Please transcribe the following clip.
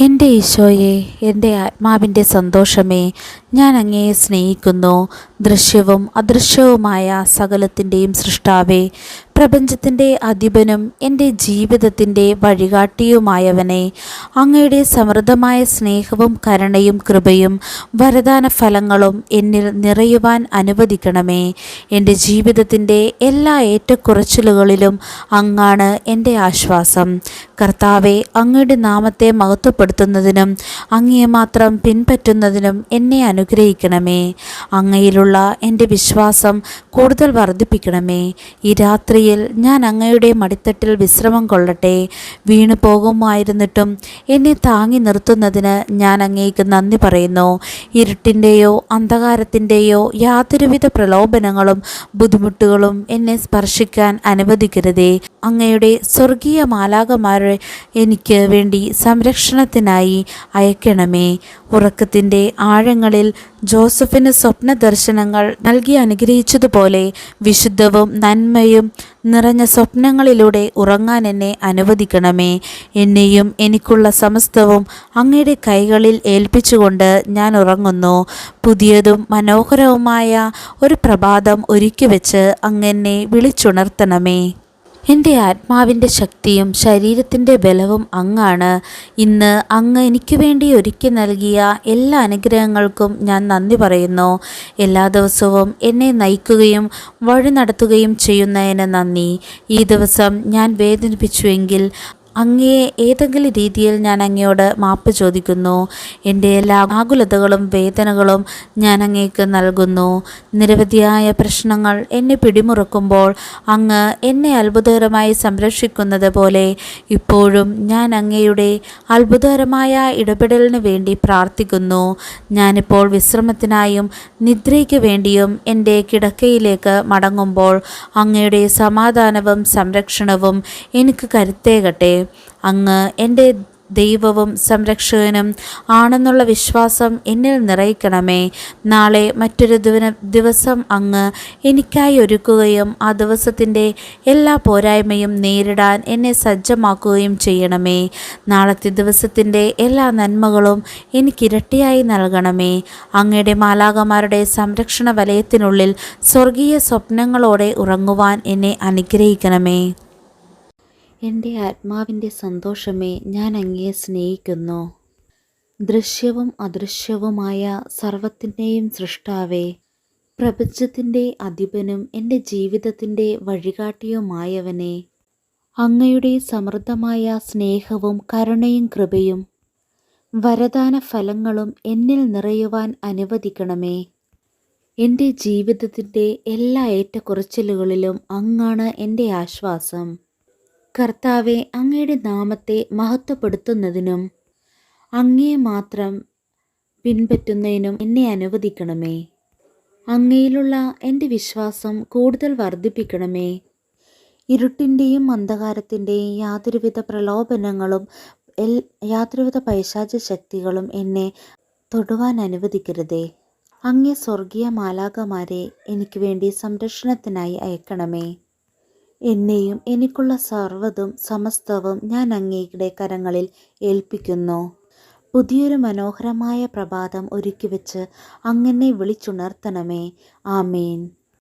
എന്റെ ഈശോയെ എന്റെ ആത്മാവിന്റെ സന്തോഷമേ ഞാൻ അങ്ങയെ സ്നേഹിക്കുന്നു. ദൃശ്യവും അദൃശ്യവുമായ സകലത്തിന്റെയും സൃഷ്ടാവേ പ്രപഞ്ചത്തിന്റെ അധിപനും എന്റെ ജീവിതത്തിന്റെ വഴികാട്ടിയുമായവനെ. അങ്ങയുടെ സമൃദ്ധമായ സ്നേഹവും കരുണയും കൃപയും വരദാന ഫലങ്ങളും എന്നിൽ നിറയുവാൻ അനുവദിക്കണമേ. എന്റെ ജീവിതത്തിന്റെ എല്ലാ ഏറ്റക്കുറച്ചിലുകളിലും അങ്ങാണ് എന്റെ ആശ്വാസം. കർത്താവെ അങ്ങയുടെ നാമത്തെ മഹത്വപ്പെടുത്തുന്നതിനും അങ്ങയെ മാത്രം പിൻപറ്റുന്നതിനും എന്നെ അനുഗ്രഹിക്കണമേ. അങ്ങയിലുള്ള എന്റെ വിശ്വാസം കൂടുതൽ വർദ്ധിപ്പിക്കണമേ. ഈ രാത്രിയിൽ ഞാൻ അങ്ങയുടെ മടിത്തട്ടിൽ വിശ്രമം കൊള്ളട്ടെ. വീണു പോകുമായിരുന്നിട്ടും എന്നെ താങ്ങി നിർത്തുന്നതിന് ഞാൻ അങ്ങേക്ക് നന്ദി പറയുന്നു. ഇരുട്ടിന്റെയോ അന്ധകാരത്തിന്റെയോ യാതൊരുവിധ പ്രലോഭനങ്ങളും ബുദ്ധിമുട്ടുകളും എന്നെ സ്പർശിക്കാൻ അനുവദിക്കരുതേ. അങ്ങയുടെ സ്വർഗീയ മാലാകമാരെ എനിക്ക് വേണ്ടി സംരക്ഷണത്തിനായി അയക്കണമേ. ഉറക്കത്തിന്റെ ആഴങ്ങളിൽ ജോസഫിന് സ്വപ്ന ദർശനങ്ങൾ നൽകി അനുഗ്രഹിച്ചതുപോലെ വിശുദ്ധവും നന്മയും നിറഞ്ഞ സ്വപ്നങ്ങളിലൂടെ ഉറങ്ങാൻ എന്നെ അനുവദിക്കണമേ. എന്നെയും എനിക്കുള്ള സമസ്തവും അങ്ങയുടെ കൈകളിൽ ഏൽപ്പിച്ചുകൊണ്ട് ഞാൻ ഉറങ്ങുന്നു. പുതിയതും മനോഹരവുമായ ഒരു പ്രഭാതം ഒരുക്കി വെച്ച് അങ്ങെന്നെ വിളിച്ചുണർത്തണമേ. എന്റെ ആത്മാവിന്റെ ശക്തിയും ശരീരത്തിന്റെ ബലവും അങ്ങാണ്. ഇന്ന് അങ്ങ് എനിക്ക് വേണ്ടി ഒരുക്കി നൽകിയ എല്ലാ അനുഗ്രഹങ്ങൾക്കും ഞാൻ നന്ദി പറയുന്നു. എല്ലാ ദിവസവും എന്നെ നയിക്കുകയും വഴി നടത്തുകയും ചെയ്യുന്നതിന് നന്ദി. ഈ ദിവസം ഞാൻ വേദനിപ്പിച്ചുവെങ്കിൽ അങ്ങയെ ഏതെങ്കിലും രീതിയിൽ ഞാൻ അങ്ങയോട് മാപ്പ് ചോദിക്കുന്നു. എന്റെ എല്ലാ ആകുലതകളും വേദനകളും ഞാൻ അങ്ങേക്ക് നൽകുന്നു. നിരവധിയായ പ്രശ്നങ്ങൾ എന്നെ പിടിമുറുക്കുമ്പോൾ അങ്ങ് എന്നെ അത്ഭുതകരമായി സംരക്ഷിക്കുന്നത് പോലെ ഇപ്പോഴും ഞാൻ അങ്ങയുടെ അത്ഭുതകരമായ ഇടപെടലിന് വേണ്ടി പ്രാർത്ഥിക്കുന്നു. ഞാനിപ്പോൾ വിശ്രമത്തിനായും നിദ്രയ്ക്ക് വേണ്ടിയും എന്റെ കിടക്കയിലേക്ക് മടങ്ങുമ്പോൾ അങ്ങയുടെ സമാധാനവും സംരക്ഷണവും എനിക്ക് കരുത്തേകട്ടെ. അങ്ങ് എന്റെ ദൈവവും സംരക്ഷകനും ആണെന്നുള്ള വിശ്വാസം എന്നിൽ നിറയിക്കണമേ. നാളെ മറ്റൊരു ദിവസം അങ്ങ് എനിക്കായി ഒരുക്കുകയും ആ ദിവസത്തിന്റെ എല്ലാ പോരായ്മയും നേരിടാൻ എന്നെ സജ്ജമാക്കുകയും ചെയ്യണമേ. നാളത്തെ ദിവസത്തിന്റെ എല്ലാ നന്മകളും എനിക്കിരട്ടിയായി നൽകണമേ. അങ്ങയുടെ മാലാകമാരുടെ സംരക്ഷണ വലയത്തിനുള്ളിൽ സ്വർഗീയ സ്വപ്നങ്ങളോടെ ഉറങ്ങുവാൻ എന്നെ അനുഗ്രഹിക്കണമേ. എന്റെ ആത്മാവിന്റെ സന്തോഷമേ ഞാൻ അങ്ങയെ സ്നേഹിക്കുന്നു. ദൃശ്യവും അദൃശ്യവുമായ സർവത്തിന്റെയും സൃഷ്ടാവേ പ്രപഞ്ചത്തിന്റെ അധിപനും എന്റെ ജീവിതത്തിന്റെ വഴികാട്ടിയുമായവനെ. അങ്ങയുടെ സമൃദ്ധമായ സ്നേഹവും കരുണയും കൃപയും വരദാന ഫലങ്ങളും എന്നിൽ നിറയുവാൻ അനുവദിക്കണമേ. എന്റെ ജീവിതത്തിന്റെ എല്ലാ ഏറ്റക്കുറച്ചിലുകളിലും അങ്ങാണ് എന്റെ ആശ്വാസം. കർത്താവെ അങ്ങയുടെ നാമത്തെ മഹത്വപ്പെടുത്തുന്നതിനും അങ്ങയെ മാത്രം പിൻപറ്റുന്നതിനും എന്നെ അനുവദിക്കണമേ. അങ്ങയിലുള്ള എന്റെ വിശ്വാസം കൂടുതൽ വർദ്ധിപ്പിക്കണമേ. ഇരുട്ടിന്റെയും അന്ധകാരത്തിന്റെയും യാതൊരുവിധ പ്രലോഭനങ്ങളും എൽ യാതൊരുവിധ പൈശാച ശക്തികളും എന്നെ തൊടുവാൻ അനുവദിക്കരുതേ. അങ്ങേ സ്വർഗീയ മാലാകമാരെ എനിക്ക് വേണ്ടി സംരക്ഷണത്തിനായി അയക്കണമേ. എന്നെയും എനിക്കുള്ള സർവതും സമസ്തവും ഞാൻ അങ്ങയുടെ കരങ്ങളിൽ ഏൽപ്പിക്കുന്നു. പുതിയൊരു മനോഹരമായ പ്രഭാതം ഒരുക്കി വെച്ച് അങ്ങനെ വിളിച്ചുണർത്തണമേ. ആമേൻ.